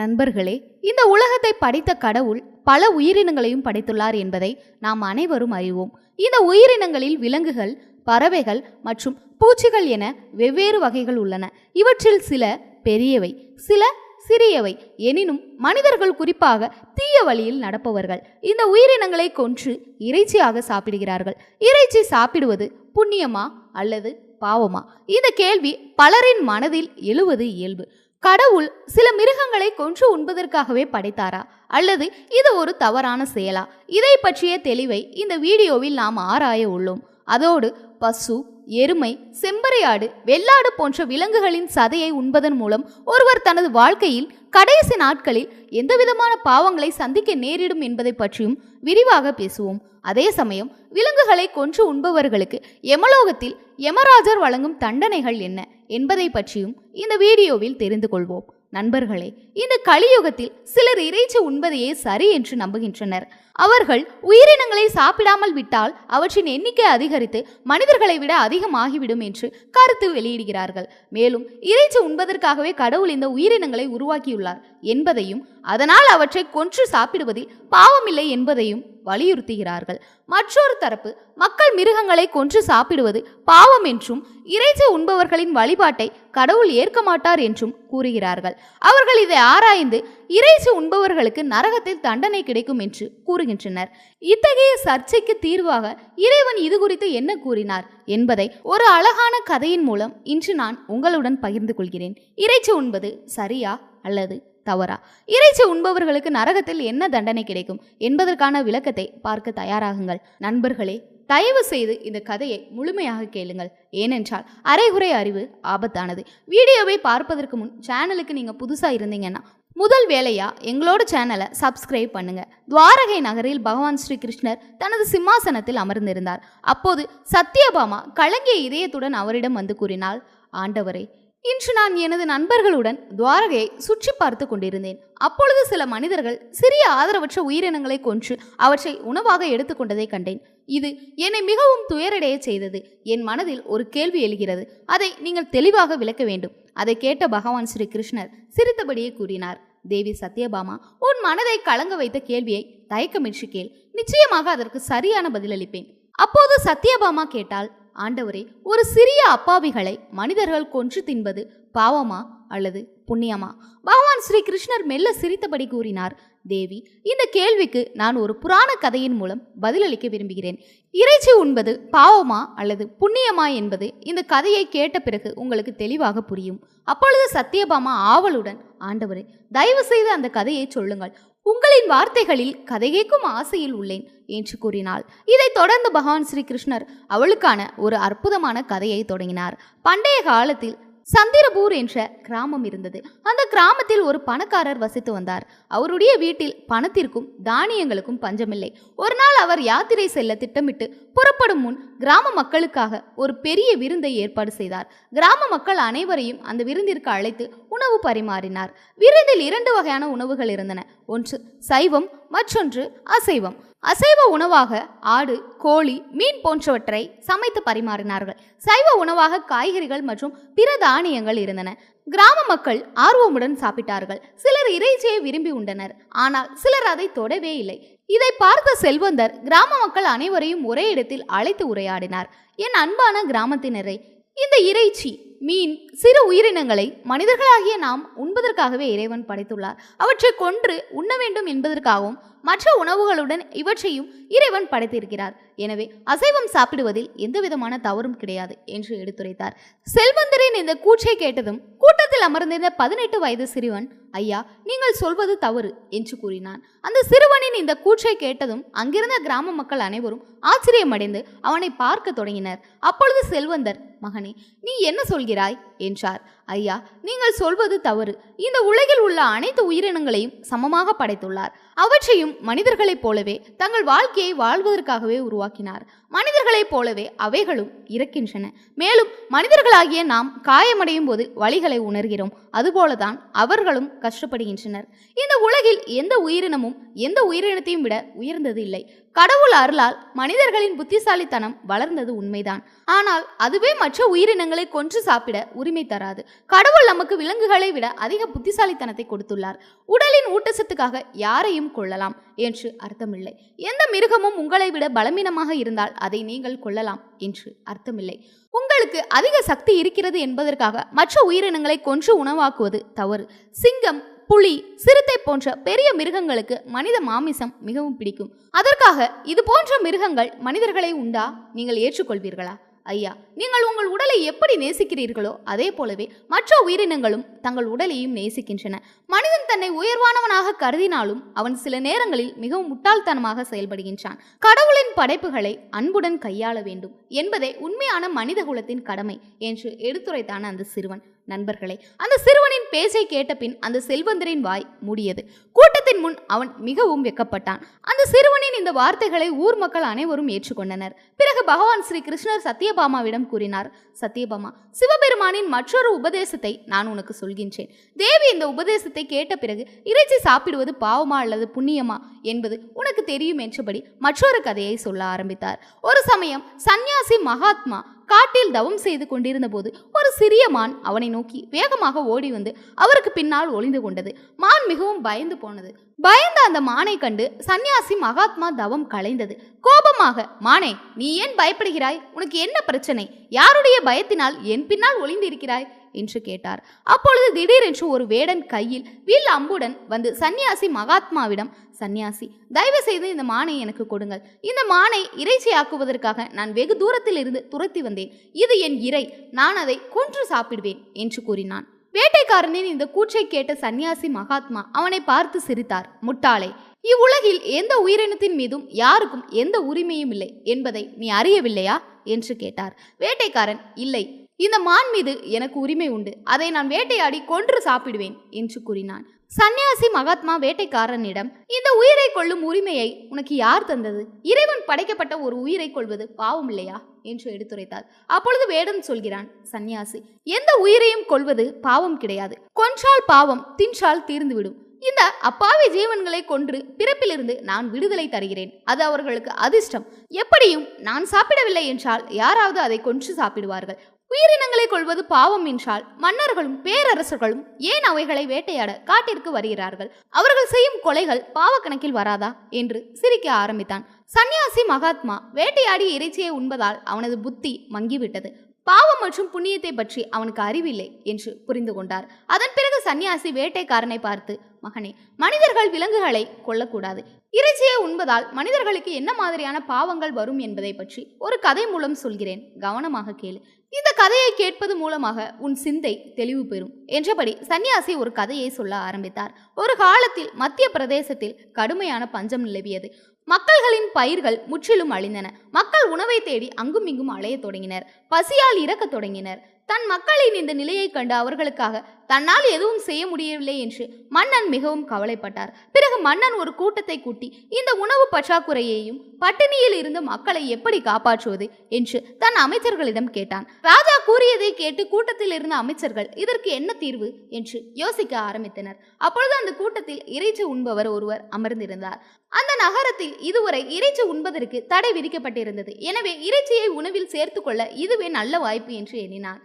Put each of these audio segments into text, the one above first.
நண்பர்களே இந்த உலகத்தை படைத்த கடவுள் பல உயிரினங்களையும் படைத்துள்ளார் என்பதை நாம் அனைவரும் அறிவோம். இந்த உயிரினங்களில் விலங்குகள் பறவைகள் மற்றும் பூச்சிகள் என வெவ்வேறு வகைகள் உள்ளன. இவற்றில் சில பெரியவை சில சிறியவை. எனினும் மனிதர்கள் குறிப்பாக தீய வழியில் நடப்பவர்கள். இந்த உயிரினங்களை கொன்று இறைச்சியாக சாப்பிடுகிறார்கள். இறைச்சி சாப்பிடுவது புண்ணியமா அல்லது பாவமா? இந்த கேள்வி பலரின் மனதில் எழுவது இயல்பு. கடவுள் சில மிருகங்களை கொன்று உண்பதற்காகவே படைத்தாரா? அல்லது இது ஒரு தவறான செயலா? இதை பற்றிய தெளிவை இந்த வீடியோவில் நாம் ஆராய உள்ளோம். அதோடு பசு எருமை செம்பறையாடு வெள்ளாடு போன்ற விலங்குகளின் சதையை உண்பதன் மூலம் ஒருவர் தனது வாழ்க்கையில் கடைசி நாட்களில் எந்தவிதமான பாவங்களை சந்திக்க நேரிடும் என்பதை பற்றியும் விரிவாக பேசுவோம். அதே சமயம் விலங்குகளை கொன்று உண்பவர்களுக்கு யமலோகத்தில் யமராஜர் வழங்கும் தண்டனைகள் என்ன என்பதை பற்றியும் இந்த வீடியோவில் தெரிந்து கொள்வோம். நண்பர்களே இந்த கலியுகத்தில் சிலர் இறைச்சி உண்பதையே சரி என்று நம்புகின்றனர். அவர்கள் உயிரினங்களை சாப்பிடாமல் விட்டால் அவற்றின் எண்ணிக்கை அதிகரித்து மனிதர்களை விட அதிகமாகிவிடும் என்று கருத்து வெளியிடுகிறார்கள். மேலும் இறைச்சி உண்பதற்காகவே கடவுள் இந்த உயிரினங்களை உருவாக்கியுள்ளார் என்பதையும் அதனால் அவற்றை கொன்று சாப்பிடுவதில் பாவமில்லை என்பதையும் வலியுறுத்துகிறார்கள். மற்றொரு தரப்பு மக்கள் மிருகங்களை கொன்று சாப்பிடுவது பாவம் என்றும் இறைச்சி உண்பவர்களின் வழிபாட்டை கடவுள் ஏற்க மாட்டார் என்றும் கூறுகிறார்கள். அவர்கள் இதை ஆராய்ந்து இறைச்சி உண்பவர்களுக்கு நரகத்தில் தண்டனை கிடைக்கும் என்று கூறுகின்றனர். இத்தகைய சர்ச்சைக்கு தீர்வாக இறைவன் இது குறித்து என்ன கூறினார் என்பதை ஒரு அழகான கதையின் மூலம் இன்று நான் உங்களுடன் பகிர்ந்து கொள்கிறேன். இறைச்சி உண்பது சரியா அல்லது தவறா? இறைச்சி உண்பவர்களுக்கு நரகத்தில் என்ன தண்டனை கிடைக்கும்? என்பதற்கான விளக்கத்தை பார்க்க தயாராகுங்கள். நண்பர்களே தயவு செய்து இந்த கதையை முழுமையாக கேளுங்கள். ஏனென்றால் அரைகுறை அறிவு ஆபத்தானது. வீடியோவை பார்ப்பதற்கு முன் சேனலுக்கு நீங்கள் புதுசாக இருந்தீங்கன்னா முதல் வேலையா எங்களோட சேனலை சப்ஸ்கிரைப் பண்ணுங்க. துவாரகை நகரில் பகவான் ஸ்ரீ கிருஷ்ணர் தனது சிம்மாசனத்தில் அமர்ந்திருந்தார். அப்போது சத்யபாமா கலங்கிய இதயத்துடன் அவரிடம் வந்து கூறினாள் ஆண்டவரே இன்று நான் எனது நண்பர்களுடன் துவாரகையை சுற்றி பார்த்து கொண்டிருந்தேன். அப்பொழுது சில மனிதர்கள் சிறிய ஆதரவற்ற உயிரினங்களை கொன்று அவற்றை உணவாக எடுத்துக்கொண்டதை கண்டேன். இது என்னை மிகவும் துயரடைய செய்தது. என் மனதில் ஒரு கேள்வி எழுகிறது. அதை நீங்கள் தெளிவாக விளக்க வேண்டும். அதை கேட்ட பகவான் ஸ்ரீ கிருஷ்ணர் சிரித்தபடியே கூறினார். தேவி சத்யபாமா உன் மனதை கலங்க வைத்த கேள்வியை தயக்கமின்றி கேள். நிச்சயமாக அதற்கு சரியான பதிலளிப்பேன். அப்போது சத்யபாமா கேட்டால் ஆண்டவரே ஒரு சிறிய அப்பாவிகளை மனிதர்கள் கொன்று தின்பது பாவமா அல்லது புண்ணியமா? பகவான் ஸ்ரீ கிருஷ்ணர் மெல்ல சிரித்தபடி கூறினார் தேவி இந்த கேள்விக்கு நான் ஒரு புராண கதையின் மூலம் பதிலளிக்க விரும்புகிறேன். இறைச்சி உண்பது பாவமா அல்லது புண்ணியமா என்பது இந்த கதையை கேட்ட பிறகு உங்களுக்கு தெளிவாக புரியும். அப்பொழுது சத்யபாமா ஆவலுடன் ஆண்டவரே தயவு செய்து அந்த கதையை சொல்லுங்கள். உங்களின் வார்த்தைகளில் கதை கேட்கும் ஆசையில் உள்ளேன் என்று கூறினாள். இதைத் தொடர்ந்து பகவான் ஸ்ரீகிருஷ்ணர் அவளுக்கான ஒரு அற்புதமான கதையை தொடங்கினார். பண்டைய காலத்தில் சந்திரபூர் என்ற கிராமம் இருந்தது. அந்த கிராமத்தில் ஒரு பணக்காரர் வசித்து வந்தார். அவருடைய வீட்டில் பணத்திற்கும் தானியங்களுக்கும் பஞ்சமில்லை. ஒரு நாள் அவர் யாத்திரை செல்ல திட்டமிட்டு புறப்படும் முன் கிராம மக்களுக்காக ஒரு பெரிய விருந்தை ஏற்பாடு செய்தார். கிராம மக்கள் அனைவரையும் அந்த விருந்திற்கு அழைத்து உணவு பரிமாறினார். விருந்தில் இரண்டு வகையான உணவுகள் இருந்தன. ஒன்று சைவம் மற்றொன்று அசைவம். அசைவ உணவாக ஆடு கோழி மீன் போன்றவற்றை சமைத்து பரிமாறினார்கள். சைவ உணவாக காய்கறிகள் மற்றும் பிற தானியங்கள் இருந்தன. கிராம மக்கள் ஆர்வமுடன் சாப்பிட்டார்கள். சிலர் இறைச்சியை விரும்பி உண்டனர். ஆனால் சிலர் அதை தொடவே இல்லை. இதை பார்த்த செல்வந்தர் கிராம மக்கள் அனைவரையும் ஒரே இடத்தில் அழைத்து உரையாடினார். என் அன்பான கிராமத்தினரை இந்த இறைச்சி மீன் சிறு உயிரினங்களை மனிதர்களாகிய நாம் உண்பதற்காகவே இறைவன் படைத்துள்ளார். அவற்றை கொன்று உண்ண வேண்டும் என்பதற்காகவும் மற்ற உணவுகளுடன் இவற்றையும் இறைவன் படைத்திருக்கிறார். எனவே அசைவம் சாப்பிடுவதில் எந்தவிதமான தவறும் கிடையாது என்று எடுத்துரைத்தார். செல்வந்தரின் இந்த கூச்சை கேட்டதும் கூட்டத்தில் அமர்ந்திருந்த பதினெட்டு வயது சிறுவன் ஐயா நீங்கள் சொல்வது தவறு என்று கூறினான். அந்த சிறுவனின் இந்த கூச்சை கேட்டதும் அங்கிருந்த கிராம மக்கள் அனைவரும் ஆச்சரியமடைந்து அவனை பார்க்க தொடங்கினர். அப்பொழுது செல்வந்தர் மகனே நீ என்ன சொல்கிறாய்? என்றார். ஐயா நீங்கள் சொல்வது தவறு. இந்த உலகில் உள்ள அனைத்து உயிரினங்களையும் சமமாக படைத்துள்ளார். அவற்றையும் மனிதர்களைப் போலவே தங்கள் வாழ்க்கையை வாழ்வதற்காகவே உருவாக்கினார். மனிதர்களைப் போலவே அவைகளும் இறக்கின்றன. மேலும் மனிதர்களாகிய நாம் காயமடையும் போது வழிகளை உணர்கிறோம். அதுபோலதான் அவர்களும் கஷ்டப்படுகின்றனர். இந்த உலகில் எந்த உயிரினமும் எந்த உயிரினத்தையும் விட உயர்ந்தது இல்லை கடவுள் அருளால் மனிதர்களின் புத்திசாலித்தனம் வளர்ந்தது உண்மைதான். ஆனால் அதுவே மற்ற உயிரினங்களை கொன்று சாப்பிட உரிமை தராது. கடவுள் நமக்கு விலங்குகளை விட அதிக புத்திசாலித்தனத்தை கொடுத்துள்ளார். உடலின் ஊட்டச்சத்துக்காக யாரையும் கொள்ளலாம் என்று அர்த்தமில்லை. எந்த மிருகமும் உங்களை விட பலவீனமாக இருந்தால் அதை நீங்கள் கொள்ளலாம் என்று அர்த்தமில்லை. உங்களுக்கு அதிக சக்தி இருக்கிறது என்பதற்காக மற்ற உயிரினங்களை கொன்று உணவாக்குவது தவறு. சிங்கம் புலி சிறுத்தை போன்ற பெரிய மிருகங்களுக்கு மனித மாமிசம் மிகவும் பிடிக்கும். அதற்காக இது போன்ற மிருகங்கள் மனிதர்களை உண்டா? நீங்கள் ஏற்றுக்கொள்வீர்களா? ஐயா நீங்கள் உங்கள் உடலை எப்படி நேசிக்கிறீர்களோ அதே போலவே மற்ற உயிரினங்களும் தங்கள் உடலையும் நேசிக்கின்றன. மனிதன் தன்னை உயர்வானவனாக கருதினாலும் அவன் சில நேரங்களில் மிகவும் முட்டாள்தனமாக செயல்படுகின்றான். கடவுளின் படைப்புகளை அன்புடன் கையாள வேண்டும் என்பதே உண்மையான மனித குலத்தின் கடமை என்று எடுத்துரைத்தான் அந்த சிறுவன். நண்பர்களே அந்த சிறுவனின் பேச்சை கேட்ட பின் அந்த செல்வந்தரின் வாய் மூடியது. கூட்டத்தின் முன் அவன் மிகவும் வெக்கப்பட்டான். அந்த சிறுவனின் இந்த வார்த்தைகளை ஊர் மக்கள் அனைவரும் ஏற்றுக்கொண்டனர். பிறகு பகவான் ஸ்ரீ கிருஷ்ணர் சத்யபாமாவிடம் கூறினார் சத்யபாமா சிவபெருமானின் மற்றொரு உபதேசத்தை நான் உனக்கு சொல்கின்றேன். தேவி இந்த உபதேசத்தை கேட்ட பிறகு இறைச்சி சாப்பிடுவது பாவமா அல்லது புண்ணியமா என்பது உனக்கு தெரியும் என்றபடி மற்றொரு கதையை சொல்ல ஆரம்பித்தார். ஒரு சமயம் சந்நியாசி மகாத்மா காட்டில் தவம் செய்து கொண்டிருந்த போது ஒரு சிறிய மான் அவனை நோக்கி வேகமாக ஓடி வந்து அவருக்கு பின்னால் ஒளிந்து கொண்டது. மான் மிகவும் பயந்து போனது. பயந்த அந்த மானை கண்டு சந்நியாசி மகாத்மா தவம் கலைந்தது. கோபமாக மானே நீ ஏன் பயப்படுகிறாய்? உனக்கு என்ன பிரச்சனை? யாருடைய பயத்தினால் என் பின்னால் ஒளிந்து இருக்கிறாய் என்று கேட்டார். அப்பொழுது திடீரென்று ஒரு வேடன் கையில் வில் அம்புடன் வந்து சந்நியாசி மகாத்மாவிடம் சந்நியாசி தயவு செய்து இந்த மானை எனக்கு கொடுங்கள். இந்த மானை இறைச்சியாக்குவதற்காக நான் வெகு தூரத்தில் இருந்து துரத்தி வந்தேன். இது என் இறை நான் அதை கொன்று சாப்பிடுவேன் என்று கூறினான். வேட்டைக்காரனின் இந்த கூற்றை கேட்ட சந்நியாசி மகாத்மா அவனை பார்த்து சிரித்தார். முட்டாளே இவ்வுலகில் எந்த உயிரினத்தின் மீதும் யாருக்கும் எந்த உரிமையும் இல்லை என்பதை நீ அறியவில்லையா? என்று கேட்டார். வேட்டைக்காரன் இல்லை. இந்த மான் மீது எனக்கு உரிமை உண்டு. அதை நான் வேட்டையாடி கொன்று சாப்பிடுவேன் என்று கூறினான். சந்நியாசி மகாத்மா வேட்டைக்காரனிடம் இந்த உயிரை கொள்ளும் உரிமையை உனக்கு யார் தந்தது? இறைவன் படைக்கப்பட்ட ஒரு உயிரை கொள்வது பாவம் இல்லையா? என்று எடுத்துரைத்தார் அப்பொழுது வேடன் சொல்கிறான் சந்நியாசி எந்த உயிரையும் கொள்வது பாவம் கிடையாது. கொன்றால் பாவம் தின்றால் தீர்ந்துவிடும். இந்த அப்பாவி ஜீவன்களை கொன்று பிறப்பிலிருந்து நான் விடுதலை தருகிறேன். அது அவர்களுக்கு அதிர்ஷ்டம். எப்படியும் நான் சாப்பிடவில்லை என்றால் யாராவது அதை கொன்று சாப்பிடுவார்கள். உயிரினங்களை கொள்வது பாவம் என்றால் மன்னர்களும் பேரரசர்களும் ஏன் அவைகளை வேட்டையாட காட்டிற்கு வருகிறார்கள்? அவர்கள் செய்யும் கொலைகள் பாவக்கணக்கில் வராதா? என்று சிரிக்க ஆரம்பித்தான். சந்நியாசி மகாத்மா வேட்டையாடி இறைச்சியை உண்பதால் அவனது புத்தி மங்கிவிட்டது. பாவம் மற்றும் புண்ணியத்தை பற்றி அவனுக்கு அறிவில்லை என்று புரிந்து கொண்டார். அதன் பிறகு சன்னியாசி வேட்டைக்காரனை பார்த்து மகனே மனிதர்கள் விலங்குகளை கொல்லக்கூடாது. இறைச்சியை உண்பதால் மனிதர்களுக்கு என்ன மாதிரியான பாவங்கள் வரும் என்பதை பற்றி ஒரு கதை மூலம் சொல்கிறேன். கவனமாக கேளு. இந்த கதையை கேட்பது மூலமாக உன் சிந்தை தெளிவு பெறும் என்றபடி சன்னியாசி ஒரு கதையை சொல்ல ஆரம்பித்தார். ஒரு காலத்தில் மத்திய பிரதேசத்தில் கடுமையான பஞ்சம் நிலவியது. மக்கள்களின் பயிர்கள் முற்றிலும் அழிந்தன. மக்கள் உணவை தேடி அங்கும் இங்கும் அலையத் தொடங்கினர். பசியால் இறக்கத் தொடங்கினர். தன் மக்களின் இந்த நிலையை கண்டு அவர்களுக்காக தன்னால் எதுவும் செய்ய முடியவில்லை என்று மன்னன் மிகவும் கவலைப்பட்டார். பிறகு மன்னன் ஒரு கூட்டத்தை கூட்டி இந்த உணவு பற்றாக்குறையையும் பட்டினியில் இருந்து மக்களை எப்படி காப்பாற்றுவது? என்று தன் அமைச்சர்களிடம் கேட்டான். ராஜா கூறியதை கேட்டு கூட்டத்தில் இருந்த அமைச்சர்கள் இதற்கு என்ன தீர்வு? என்று யோசிக்க ஆரம்பித்தனர். அப்பொழுது அந்த கூட்டத்தில் இறைச்சி உண்பவர் ஒருவர் அமர்ந்திருந்தார். அந்த நகரத்தில் இதுவரை இறைச்சி உண்பதற்கு தடை விதிக்கப்பட்டிருந்தது. எனவே இறைச்சியை உணவில் சேர்த்துக்கொள்ள இதுவே நல்ல வாய்ப்பு என்று எண்ணினான்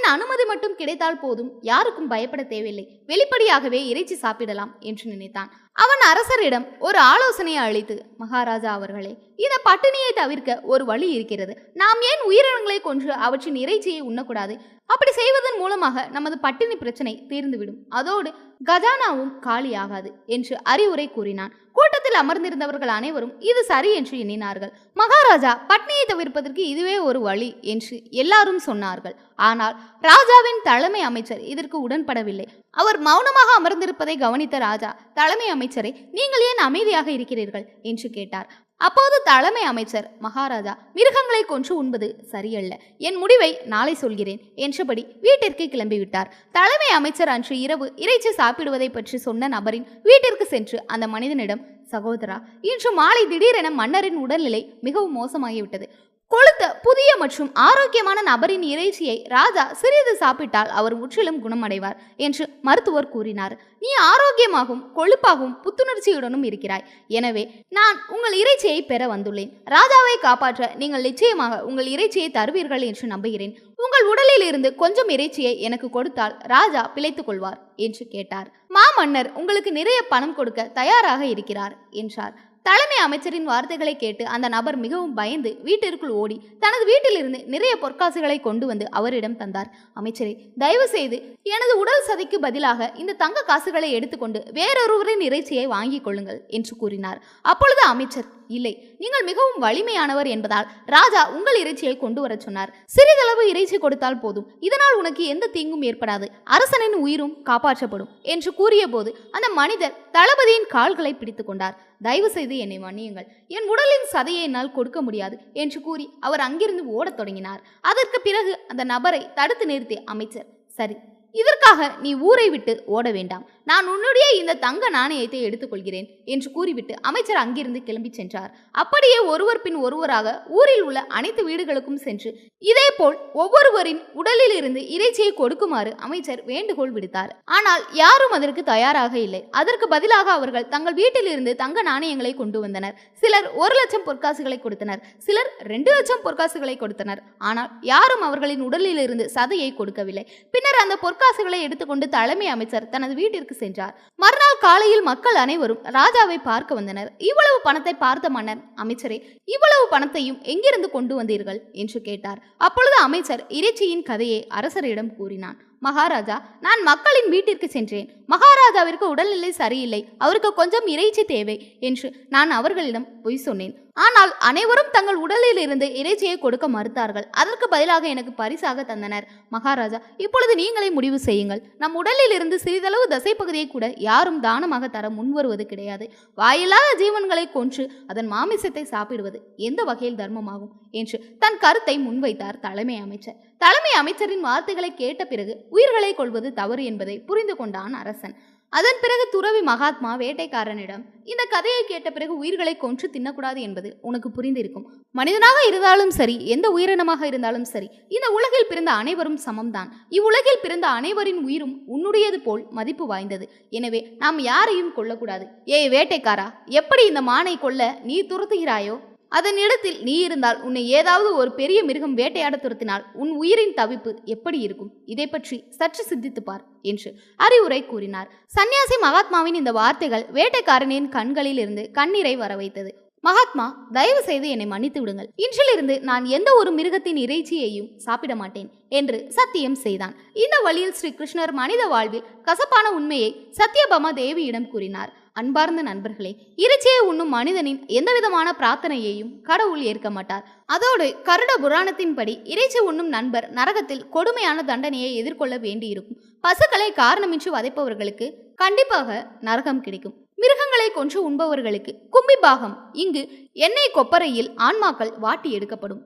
அரசனின் அனுமதி மட்டும் கிடைத்தால் போதும். யாருக்கும் பயப்பட தேவையில்லை. வெளிப்படையாகவே இறைச்சி சாப்பிடலாம் என்று நினைத்தான். அவன் அரசரிடம் ஒரு ஆலோசனையை அளித்து மகாராஜா அவர்களே இந்த பட்டினியை தவிர்க்க ஒரு வழி இருக்கிறது. நாம் ஏன் உயிரினங்களை கொன்று அவற்றின் இறைச்சியை உண்ணக்கூடாது? அப்படி செய்வதன் மூலமாக நமது பட்டினி பிரச்சனை தீர்ந்துவிடும். அதோடு கஜானாவும் காலியாகாது என்று அறிவுரை கூறினான். கூட்டத்தில் அமர்ந்திருந்தவர்கள் அனைவரும் இது சரி என்று எண்ணினார்கள். மகாராஜா பட்னியை தவிர்ப்பதற்கு இதுவே ஒரு வழி என்று எல்லாரும் சொன்னார்கள். ஆனால் ராஜாவின் தலைமை அமைச்சர் இதற்கு உடன்படவில்லை. அவர் மௌனமாக அமர்ந்திருப்பதை கவனித்த ராஜா தலைமை அமைச்சரை நீங்கள் ஏன் அமைதியாக இருக்கிறீர்கள்? என்று கேட்டார். அப்போது தலைமை அமைச்சர் மகாராஜா மிருகங்களை கொன்று உண்பது சரியல்ல. என் முடிவை நாளை சொல்கிறேன் என்றபடி வீட்டிற்கு கிளம்பிவிட்டார். தலைமை அமைச்சர் அன்று இரவு இறைச்சி சாப்பிடுவதை பற்றி சொன்ன நபரின் வீட்டிற்கு சென்று அந்த மனிதனிடம் சகோதரா இன்று மாலை திடீரென மன்னரின் உடல்நிலை மிகவும் மோசமாகிவிட்டது. கொழுத்த புதிய மற்றும் ஆரோக்கியமான நபரின் இறைச்சியை ராஜா சிறிது சாப்பிட்டால் அவர் முற்றிலும் குணமடைவார் என்று மருத்துவர் கூறினார். நீ ஆரோக்கியமாகவும் கொழுப்பாகவும் புத்துணர்ச்சியுடனும் இருக்கிறாய். எனவே நான் உங்கள் இறைச்சியை பெற வந்துள்ளேன். ராஜாவை காப்பாற்ற நீங்கள் நிச்சயமாக உங்கள் இறைச்சியை தருவீர்கள் என்று நம்புகிறேன். உங்கள் உடலில் இருந்து கொஞ்சம் இறைச்சியை எனக்கு கொடுத்தால் ராஜா பிழைத்துக் கொள்வார் என்று கேட்டார். மாமன்னர் உங்களுக்கு நிறைய பணம் கொடுக்க தயாராக இருக்கிறார் என்றார். தலைமை அமைச்சரின் வார்த்தைகளை கேட்டு அந்த நபர் மிகவும் பயந்து வீட்டிற்குள் ஓடி தனது வீட்டிலிருந்து நிறைய பொற்காசுகளை கொண்டு வந்து அவரிடம் தந்தார். அமைச்சரே தயவு செய்து எனது உடல் சதைக்கு பதிலாக இந்த தங்க காசுகளை எடுத்துக்கொண்டு வேறொருவரின் இறைச்சியை வாங்கிக் கொள்ளுங்கள் என்று கூறினார். அப்பொழுது அமைச்சர் இல்லை நீங்கள் மிகவும் வலிமையானவர் என்பதால் ராஜா உங்கள் இறைச்சியை கொண்டு வரச் சொன்னார். சிறிதளவு இறைச்சி கொடுத்தால் போதும். இதனால் உனக்கு எந்த தீங்கும் ஏற்படாது. அரசனின் உயிரும் காப்பாற்றப்படும் என்று கூறியபோது அந்த மனிதர் தளபதியின் கால்களை பிடித்துக் கொண்டார். தயவு செய்து என்னை மன்னியுங்கள். என் உடலின் சதையை என்னால் கொடுக்க முடியாது என்று கூறி அவர் அங்கிருந்து ஓடத் தொடங்கினார். அதற்கு பிறகு அந்த நபரை தடுத்து நிறுத்திய அமைச்சர். சரி. இதற்காக நீ ஊரை விட்டு ஓட வேண்டாம். நான் உன்னுடைய இந்த தங்க நாணயத்தை எடுத்துக்கொள்கிறேன் என்று கூறிவிட்டு அமைச்சர் அங்கிருந்து கிளம்பி சென்றார். அப்படியே ஒருவர் பின் ஒருவராக ஊரில் உள்ள அனைத்து வீடுகளுக்கும் சென்று இதேபோல் ஒவ்வொருவரின் உடலில் இருந்து இறைச்சியை கொடுக்குமாறு அமைச்சர் வேண்டுகோள் விடுத்தார். ஆனால் யாரும் அதற்கு தயாராக இல்லை. அதற்கு பதிலாக அவர்கள் தங்கள் வீட்டிலிருந்து தங்க நாணயங்களை கொண்டு வந்தனர். சிலர் ஒரு லட்சம் பொற்காசுகளை கொடுத்தனர். சிலர் ரெண்டு லட்சம் பொற்காசுகளை கொடுத்தனர். ஆனால் யாரும் அவர்களின் உடலில் இருந்து சதையை கொடுக்கவில்லை. பின்னர் அந்த பொற்காசுகளை எடுத்துக்கொண்டு தலைமை அமைச்சர் தனது வீட்டிற்கு சென்றார். மறுநாள் காலையில் மக்கள் அனைவரும் ராஜாவை பார்க்க வந்தனர். இவ்வளவு பணத்தை பார்த்த மன்னர் அமைச்சரே இவ்வளவு பணத்தையும் எங்கிருந்து கொண்டு வந்தீர்கள்? என்று கேட்டார். அப்பொழுது அமைச்சர் இறைச்சியின் கதையை அரசரிடம் கூறினான். மகாராஜா நான் மக்களின் வீட்டிற்கு சென்றேன். மகாராஜாவிற்கு உடல்நிலை சரியில்லை. அவருக்கு கொஞ்சம் இறைச்சி தேவை என்று நான் அவர்களிடம் பொய் சொன்னேன். ஆனால் அனைவரும் தங்கள் உடலில் இருந்து இறைச்சியை கொடுக்க மறுத்தார்கள். அதற்கு பதிலாக எனக்கு பரிசாக தந்தனர். மகாராஜா இப்பொழுது நீங்களே முடிவு செய்யுங்கள். நம் உடலில் இருந்து சிறிதளவு தசைப்பகுதியை கூட யாரும் தானமாக தர முன்வருவது கிடையாது. வாயில்லாத ஜீவன்களை கொன்று அதன் மாமிசத்தை சாப்பிடுவது எந்த வகையில் தர்மமாகும்? என்று தன் கருத்தை முன்வைத்தார் தலைமை அமைச்சர். தலைமை அமைச்சரின் வார்த்தைகளை கேட்ட பிறகு உயிர்களை கொள்வது தவறு என்பதை புரிந்து கொண்டான் அரசன். அதன் பிறகு துறவி மகாத்மா வேட்டைக்காரனிடம் இந்த கதையை கேட்ட பிறகு உயிர்களை கொன்று தின்னக்கூடாது என்பது உனக்கு புரிந்திருக்கும். மனிதனாக இருந்தாலும் சரி எந்த உயிரினமாக இருந்தாலும் சரி இந்த உலகில் பிறந்த அனைவரும் சமம்தான். இவ்வுலகில் பிறந்த அனைவரின் உயிரும் உன்னுடையது போல் மதிப்பு வாய்ந்தது. எனவே நாம் யாரையும் கொல்லக்கூடாது. ஏய் வேட்டைக்காரா எப்படி இந்த மானை கொல்ல நீ துரத்துகிறாயோ? அதன் இடத்தில் நீ இருந்தால் உன்னை ஏதாவது ஒரு பெரிய மிருகம் வேட்டையாட துரத்தினால் உன் உயிரின் தவிப்பு எப்படி இருக்கும்? இதை பற்றி சற்று சிந்தித்துப் பார் என்று அறிவுரை கூறினார். சன்னியாசி மகாத்மாவின் இந்த வார்த்தைகள் வேட்டைக்காரனின் கண்களில் இருந்து கண்ணீரை வர வைத்தது மகாத்மா தயவு செய்து என்னை மன்னித்து விடுங்கள். இன்றிலிருந்து நான் எந்த ஒரு மிருகத்தின் இறைச்சியையும் சாப்பிட மாட்டேன் என்று சத்தியம் செய்தான். இந்த வழியில் ஸ்ரீ கிருஷ்ணர் மனித வாழ்வில் கசப்பான உண்மையை சத்யபாமா தேவியிடம் கூறினார். அன்பார்ந்த நண்பர்களே இறைச்சியை உண்ணும் மனிதனின் எந்தவிதமான பிரார்த்தனையையும் கடவுள் ஏற்க மாட்டார். அதோடு கருட புராணத்தின்படி இறைச்சி உண்ணும் நண்பர் நரகத்தில் கொடுமையான தண்டனையை எதிர்கொள்ள வேண்டியிருக்கும். பசுக்களை காரணமின்றி வதைப்பவர்களுக்கு கண்டிப்பாக நரகம் கிடைக்கும். மிருகங்களை கொன்று உண்பவர்களுக்கு கும்பி பாகம். இங்கு எண்ணெய் கொப்பரையில் ஆன்மாக்கள் வாட்டி எடுக்கப்படும்.